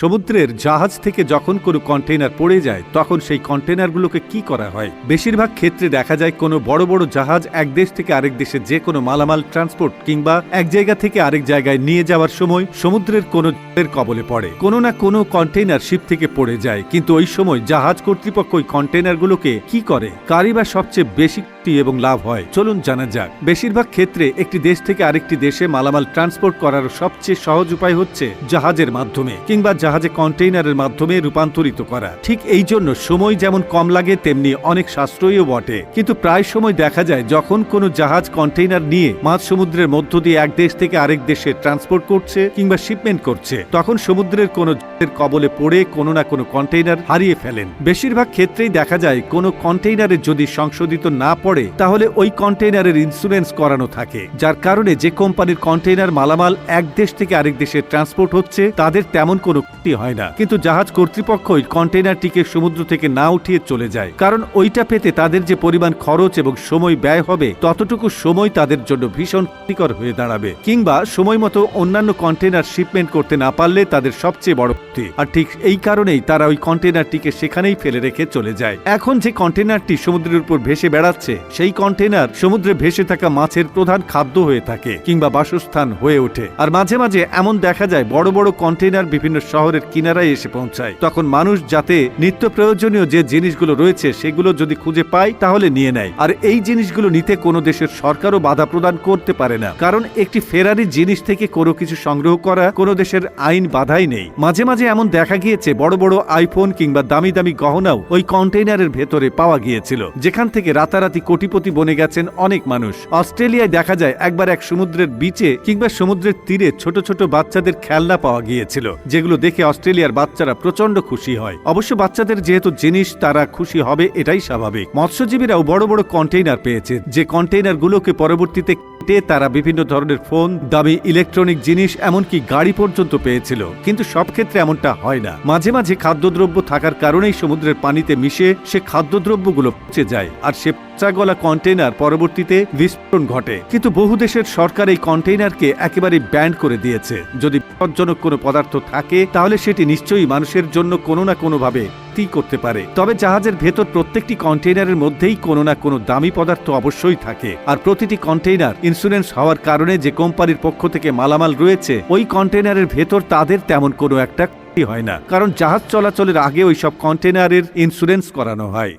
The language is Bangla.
সমুদ্রের জাহাজ থেকে যখন কোনো কন্টেইনার পড়ে যায়, তখন সেই কন্টেইনারগুলোকে কি করা হয়? বেশিরভাগ ক্ষেত্রে দেখা যায় কোনো বড় বড় জাহাজ এক দেশ থেকে আরেক দেশে যে কোনো মালামাল, ট্রান্সপোর্ট কিংবা এক জায়গা থেকে আরেক জায়গায় নিয়ে যাওয়ার সময় সমুদ্রের কোনো কবলে পড়ে। কোনো না কোনো কন্টেইনার শিপ থেকে পড়ে যায়, কিন্তু ওই সময় জাহাজ কর্তৃপক্ষ ওই কন্টেইনারগুলোকে কি করে? কারি বা সবচেয়ে বেশি এবং লাভ হয়? চলুন জানা যাক। বেশিরভাগ ক্ষেত্রে একটি দেশ থেকে আরেকটি দেশে মালামাল ট্রান্সপোর্ট করার সবচেয়ে সহজ উপায় হচ্ছে জাহাজের মাধ্যমে কিংবা জাহাজে কন্টেইনারের মাধ্যমে রূপান্তরিত করা। ঠিক এই জন্য সময় যেমন কম লাগে, তেমনি অনেক সাশ্রয়ীও বটে। কিন্তু প্রায় সময় দেখা যায়, যখন কোনো জাহাজ কন্টেইনার নিয়ে মাঝ সমুদ্রের মধ্য দিয়ে এক দেশ থেকে আরেক দেশে ট্রান্সপোর্ট করছে কিংবা শিপমেন্ট করছে, তখন সমুদ্রের কোনো কবলে পড়ে কোনো না কোনো কন্টেইনার হারিয়ে ফেলেন। বেশিরভাগ ক্ষেত্রেই দেখা যায়, কোনো কন্টেইনারে যদি সংশোধিত না পড়ে, তাহলে ওই কন্টেইনারের ইন্স্যুরেন্স করানো থাকে। যার কারণে যে কোম্পানির কন্টেইনার মালামাল এক দেশ থেকে আরেক দেশে ট্রান্সপোর্ট হচ্ছে, তাদের তেমন কোনো ক্ষতি হয় না। কিন্তু জাহাজ কর্তৃপক্ষ ওই কন্টেইনারটিকে সমুদ্র থেকে না উঠিয়ে চলে যায়। কারণ ওইটা পেতে তাদের যে পরিমাণ খরচ এবং সময় ব্যয় হবে, ততটুকু সময় তাদের জন্য ভীষণ ক্ষতিকর হয়ে দাঁড়াবে। কিংবা সময় মতো অন্যান্য কন্টেইনার শিপমেন্ট করতে না পারলে তাদের সবচেয়ে বড় ক্ষতি। আর ঠিক এই কারণেই তারা ওই কন্টেইনারটিকে সেখানেই ফেলে রেখে চলে যায়। এখন যে কন্টেইনারটি সমুদ্রের উপর ভেসে বেড়াচ্ছে, সেই কন্টেইনার সমুদ্রে ভেসে থাকা মাছের প্রধান খাদ্য হয়ে থাকে, কিংবা বাসস্থান হয়ে ওঠে। আর মাঝে মাঝে এমন দেখা যায়, বড় বড় কন্টেইনার বিভিন্ন শহরের কিনারায় এসে পৌঁছায়। তখন মানুষ যাতে নিত্য প্রয়োজনীয় যে জিনিসগুলো রয়েছে সেগুলো যদি খুঁজে পায় তাহলে নিয়ে নেয়। আর এই জিনিসগুলো নিতে কোনো দেশের সরকারও বাধা প্রদান করতে পারে না। কারণ একটি ফেরারি জিনিস থেকে কোনো কিছু সংগ্রহ করা কোনো দেশের আইন বাধাই নেই। মাঝে মাঝে এমন দেখা গিয়েছে, বড় বড় আইফোন কিংবা দামি দামি গহনাও ওই কন্টেইনারের ভেতরে পাওয়া গিয়েছিল। যেখান থেকে রাতারাতি কোটিপতি বনে গেছেন অনেক মানুষ। অস্ট্রেলিয়ায় দেখা যায় একবার এক সমুদ্রের বিচে কিংবা সমুদ্রের তীরে ছোট ছোট বাচ্চাদের খেলনা পাওয়া গিয়েছিল, যেগুলো দেখে অস্ট্রেলিয়ার বাচ্চারা প্রচণ্ড খুশি হয়। অবশ্য বাচ্চাদের যেহেতু জিনিস, তারা খুশি হবে এটাই স্বাভাবিক। মৎস্যজীবীরাও বড় বড় কন্টেইনার পেয়েছে। যে কন্টেইনারগুলোকে পরবর্তীতে কেটে তারা বিভিন্ন ধরনের ফোন, দামি ইলেকট্রনিক জিনিস, এমনকি গাড়ি পর্যন্ত পেয়েছিল। কিন্তু সব ক্ষেত্রে এমনটা হয় না। মাঝে মাঝে খাদ্যদ্রব্য থাকার কারণেই সমুদ্রের পানিতে মিশে সে খাদ্যদ্রব্যগুলো পচে যায় আর সে গলা কন্টেইনার পরবর্তীতে বিস্ফোরণ ঘটে। কিন্তু বহু দেশের সরকার এই কন্টেইনারকে একেবারে ব্যান্ড করে দিয়েছে। যদি বিপজ্জনক কোনো পদার্থ থাকে তাহলে সেটি নিশ্চয়ই মানুষের জন্য কোনো না কোনোভাবে তি করতে পারে। তবে জাহাজের ভেতর প্রত্যেকটি কন্টেইনারের মধ্যেই কোনো না কোনো দামি পদার্থ অবশ্যই থাকে। আর প্রতিটি কন্টেইনার ইন্স্যুরেন্স হওয়ার কারণে যে কোম্পানির পক্ষ থেকে মালামাল রয়েছে, ওই কন্টেইনারের ভেতর তাদের তেমন কোনো একটা হয় না। কারণ জাহাজ চলাচলের আগে ওই সব কন্টেইনারের ইন্স্যুরেন্স করানো হয়।